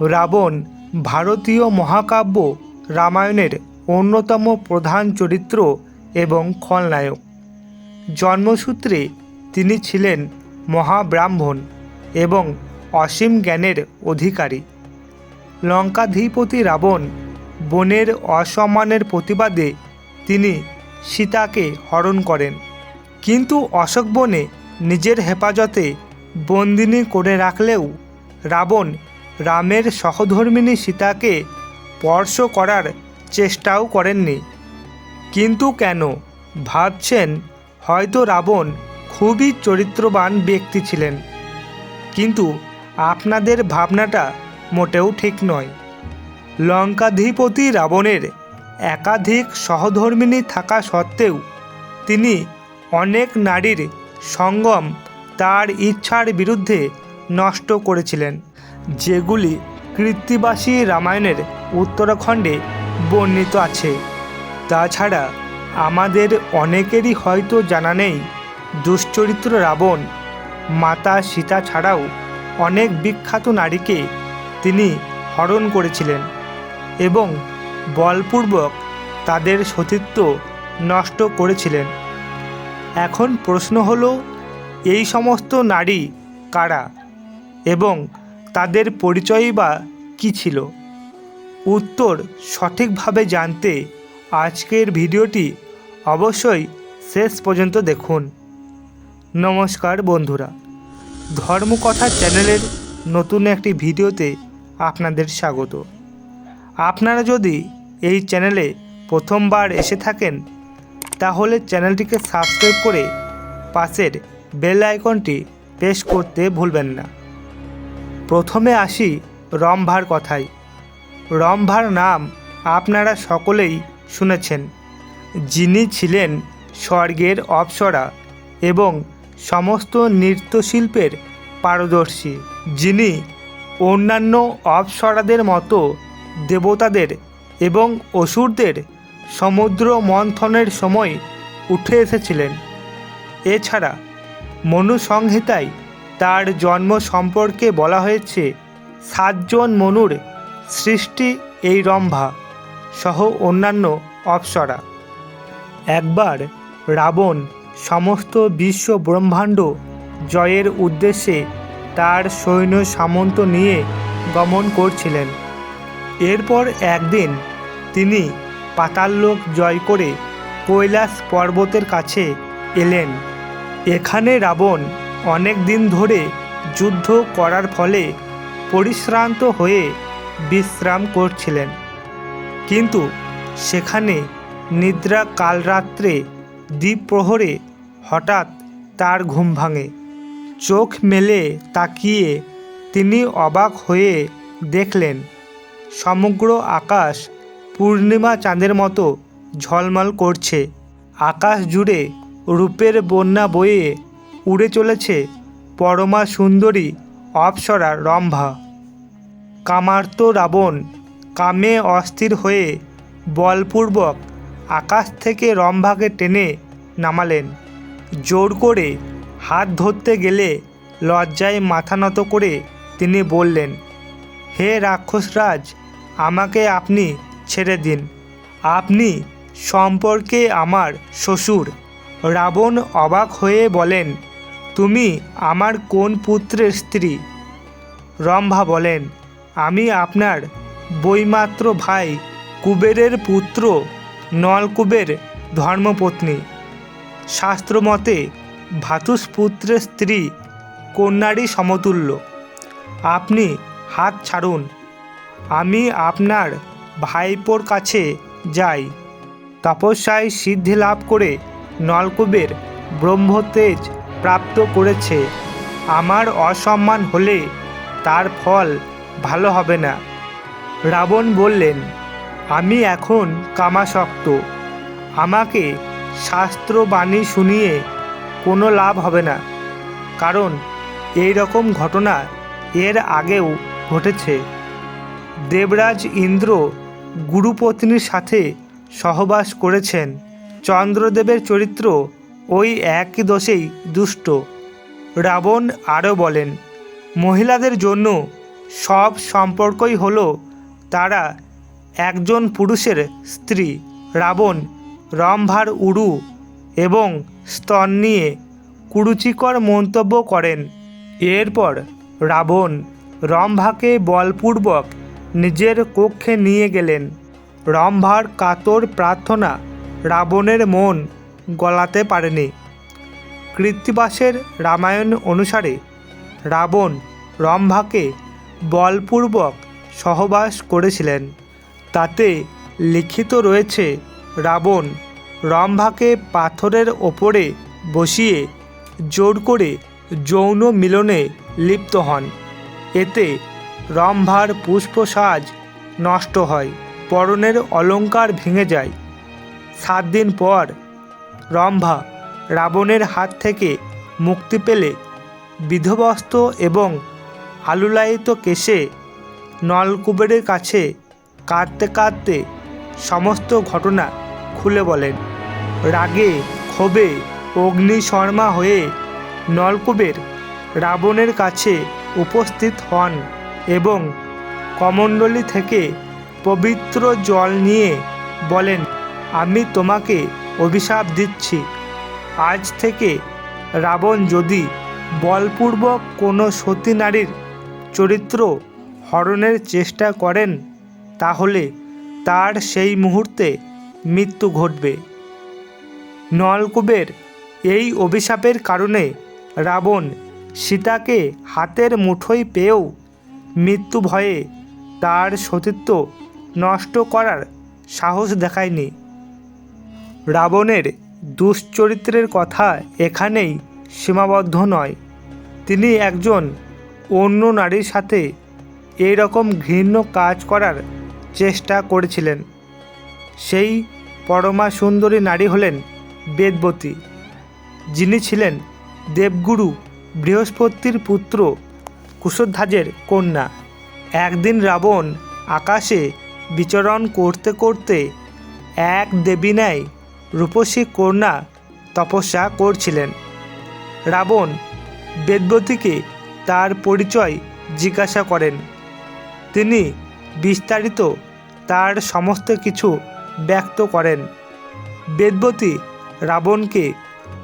রাবণ ভারতীয় মহাকাব্য রামায়ণের অন্যতম প্রধান চরিত্র এবং খলনায়ক। জন্মসূত্রে তিনি ছিলেন মহাব্রাহ্মণ এবং অসীম জ্ঞানের অধিকারী। লঙ্কাধিপতি রাবণ বনের অসম্মানের প্রতিবাদে তিনি সীতাকে হরণ করেন। কিন্তু অশোক বনে নিজের হেফাজতে বন্দিনী করে রাখলেও রাবণ রামের সহধর্মিণী সীতাকে স্পর্শ করার চেষ্টাও করেননি। কিন্তু কেন? ভাবছেন হয়তো রাবণ খুবই চরিত্রবান ব্যক্তি ছিলেন। কিন্তু আপনাদের ভাবনাটা মোটেও ঠিক নয়। লঙ্কাধিপতি রাবণের একাধিক সহধর্মিণী থাকা সত্ত্বেও তিনি অনেক নারীর সঙ্গম তার ইচ্ছার বিরুদ্ধে নষ্ট করেছিলেন। যেগুলি কৃত্তিবাসী রামায়ণের উত্তরাখণ্ডে বর্ণিত আছে। তাছাড়া আমাদের অনেকেরই হয়তো জানা নেই, দুশ্চরিত্র রাবণ, মাতা সীতা ছাড়াও অনেক বিখ্যাত নারীকে তিনি হরণ করেছিলেন এবং বলপূর্বক তাদের সতীত্ব নষ্ট করেছিলেন। এখন প্রশ্ন হলো, এই সমস্ত নারী কারা এবং তাদের পরিচয়ই বা কী ছিল? উত্তর সঠিকভাবে জানতে আজকের ভিডিওটি অবশ্যই শেষ পর্যন্ত দেখুন। নমস্কার বন্ধুরা। ধর্মকথা চ্যানেলের নতুন একটি ভিডিওতে আপনাদের স্বাগত। আপনারা যদি এই চ্যানেলে প্রথমবার এসে থাকেন, তাহলে চ্যানেলটিকে সাবস্ক্রাইব করে পাশের বেল আইকনটি প্রেস করতে ভুলবেন না। প্রথমে আসি রম্ভার কথায়। রম্ভার নাম আপনারা সকলেই শুনেছেন। যিনি ছিলেন স্বর্গের অপ্সরা এবং সমস্ত নৃত্যশিল্পের পারদর্শী, যিনি অন্যান্য অপ্সরাদের মতো দেবতাদের এবং অসুরদের সমুদ্র মন্থনের সময় উঠে এসেছিলেন। এছাড়া মনুসংহিতায় তার জন্ম সম্পর্কে বলা হয়েছে, সাতজন মনুর সৃষ্টি এই রম্ভা সহ অন্যান্য অপ্সরা। একবার রাবণ সমস্ত বিশ্ব ব্রহ্মাণ্ড জয়ের উদ্দেশ্যে তার সৈন্য সামন্ত নিয়ে গমন করছিলেন। এরপর একদিন তিনি পাতাললোক জয় করে কৈলাস পর্বতের কাছে এলেন। এখানে রাবণ অনেক দিন ধরে যুদ্ধ করার ফলে পরিশ্রান্ত হয়ে বিশ্রাম করছিলেন। কিন্তু সেখানে নিদ্রা কালরাত্রে দ্বীপ্রহরে হঠাৎ তার ঘুম ভাঙে। চোখ মেলে তাকিয়ে তিনি অবাক হয়ে দেখলেন, সমগ্র আকাশ পূর্ণিমা চাঁদের মতো ঝলমল করছে। আকাশ জুড়ে রূপের বন্যা বয়ে উড়ে চলেছে পরমা সুন্দরী অপ্সরা রম্ভা। কামার্ত রাবণ কামে অস্থির হয়ে বলপূর্বক আকাশ থেকে রম্ভাকে টেনে নামালেন। জোর করে হাত ধরতে গেলে লজ্জায় মাথা নত করে তিনি বললেন, হে রাক্ষসরাজ, আমাকে আপনি ছেড়ে দিন। আপনি সম্পর্কে আমার শ্বশুর। রাবণ অবাক হয়ে বলেন তুমি আমার কোন পুত্রের স্ত্রী? রম্ভা বলেন, আমি আপনার বইমাত্র ভাই কুবেরের পুত্র নলকুবের ধর্মপত্নী। শাস্ত্রমতে ভাতুষপুত্রের স্ত্রী কন্যারই সমতুল্য। আপনি হাত ছাড়ুন, আমি আপনার ভাইপোর কাছে যাই। তপস্যায় সিদ্ধি লাভ করে নলকুবের ব্রহ্মতেজ প্রাপ্ত করেছে। আমার অসম্মান হলে তার ফল ভালো হবে না। রাবণ বললেন, আমি এখন কামাসক্ত। আমাকে শাস্ত্রবাণী শুনিয়ে কোনো লাভ হবে না। কারণ এই রকম ঘটনা এর আগেও ঘটেছে। দেবরাজ ইন্দ্র গুরুপত্নীর সাথে সহবাস করেছেন। চন্দ্রদেবের চরিত্র ওই একই দোষেই দুষ্ট। রাবণ আরও বলেন, মহিলাদের জন্য সব সম্পর্কই হলো তারা একজন পুরুষের স্ত্রী, রাবণ, রম্ভার উরু এবং স্তন নিয়ে কুরুচিকর মন্তব্য করেন। এরপর রাবণ রম্ভাকে বলপূর্বক নিজের কক্ষে নিয়ে গেলেন। রম্ভার কাতর প্রার্থনা রাবণের মন গলাতে পারেনি। কৃত্তিবাসের রামায়ণ অনুসারে রাবণ রম্ভাকে বলপূর্বক সহবাস করেছিলেন। তাতে লিখিত রয়েছে, রাবণ রম্ভাকে পাথরের ওপরে বসিয়ে জোর করে যৌন মিলনে লিপ্ত হন। এতে রম্ভার পুষ্পসাজ নষ্ট হয়, পরনের অলঙ্কার ভেঙে যায়। সাত দিন পর রম্ভা রাবণের হাত থেকে মুক্তি পেলে বিধবস্ত এবং আলুলায়িত কেশে নলকুবেরের কাছে কাঁদতে কাঁদতে সমস্ত ঘটনা খুলে বলেন। রাগে, ক্ষোভে অগ্নিশর্মা হয়ে নলকুবের রাবণের কাছে উপস্থিত হন এবং কমণ্ডলী থেকে পবিত্র জল নিয়ে বলেন, আমি তোমাকে অভিশাপ দিচ্ছি। আজ থেকে রাবণ যদি বলপূর্বক কোনো সতী নারীর চরিত্র হরণের চেষ্টা করেন, তাহলে তার সেই মুহূর্তে মৃত্যু ঘটবে। নলকূপের এই অভিশাপের কারণে রাবণ সীতাকে হাতের মুঠোয় পেয়েও মৃত্যু ভয়ে তার সতীত্ব নষ্ট করার সাহস দেখায়নি। রাবণের দুশ্চরিত্রের কথা এখানেই সীমাবদ্ধ নয়। তিনি একজন অন্য নারীর সাথে এই রকম ঘৃণ্য কাজ করার চেষ্টা করেছিলেন। সেই পরমা সুন্দরী নারী হলেন বেদবতী, যিনি ছিলেন দেবগুরু বৃহস্পতির পুত্র কুশধ্বজের কন্যা। একদিন রাবণ আকাশে বিচরণ করতে করতে এক দেবী ন্যায় রূপসী কন্যা তপস্যা করছিলেন। রাবণ বেদবতীকে তার পরিচয় জিজ্ঞাসা করেন। তিনি বিস্তারিত তার সমস্ত কিছু ব্যক্ত করেন। বেদবতী রাবণকে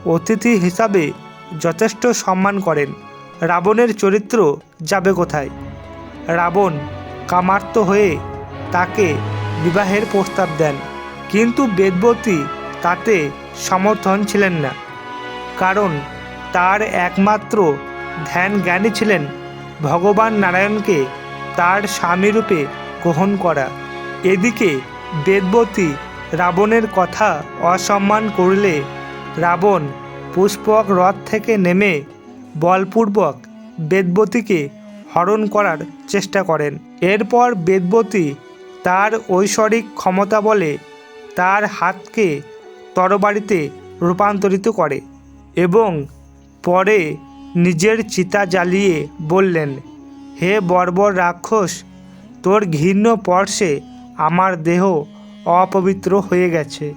অতিথি হিসাবে যথেষ্ট সম্মান করেন। রাবণের চরিত্র যাবে কোথায়? রাবণ কামার্ত হয়ে তাকে বিবাহের প্রস্তাব দেন। কিন্তু বেদবতী তাতে সমর্থন ছিলেন না। কারণ তার একমাত্র ধ্যান জ্ঞানী ছিলেন ভগবান নারায়ণকে তার স্বামীরূপে গ্রহণ করা। এদিকে বেদবতী রাবণের কথা অসম্মান করলে রাবণ পুষ্পক রথ থেকে নেমে বলপূর্বক বেদবতীকে হরণ করার চেষ্টা করেন। এরপর বেদবতী তার ঐশ্বরিক ক্ষমতা বলে তার হাতকে তরবারিতে রূপান্তরিত করে এবং পরে নিজের চিতা জ্বালিয়ে বললেন, হে বর্বর রাক্ষস, তোর ঘৃণ্য স্পর্শে আমার দেহ অপবিত্র হয়ে গেছে।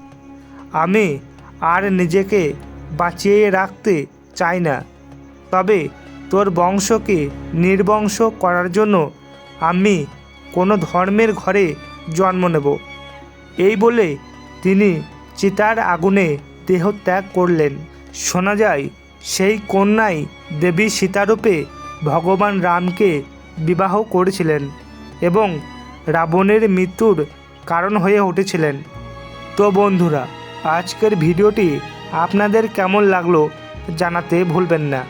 আমি আর নিজেকে বাঁচিয়ে রাখতে চাই না। তবে তোর বংশকে নির্বংশ করার জন্য আমি কোনো ধর্মের ঘরে জন্ম নেব। এই বলে তিনি চিতার আগুনে দেহ ত্যাগ করলেন। শোনা যায়, সেই কন্যাই দেবী সীতারূপে ভগবান রামকে বিবাহ করেছিলেন এবং রাবণের মৃত্যুর কারণ হয়ে উঠেছিলেন। তো বন্ধুরা, আজকের ভিডিওটি আপনাদের কেমন লাগল জানাতে ভুলবেন না।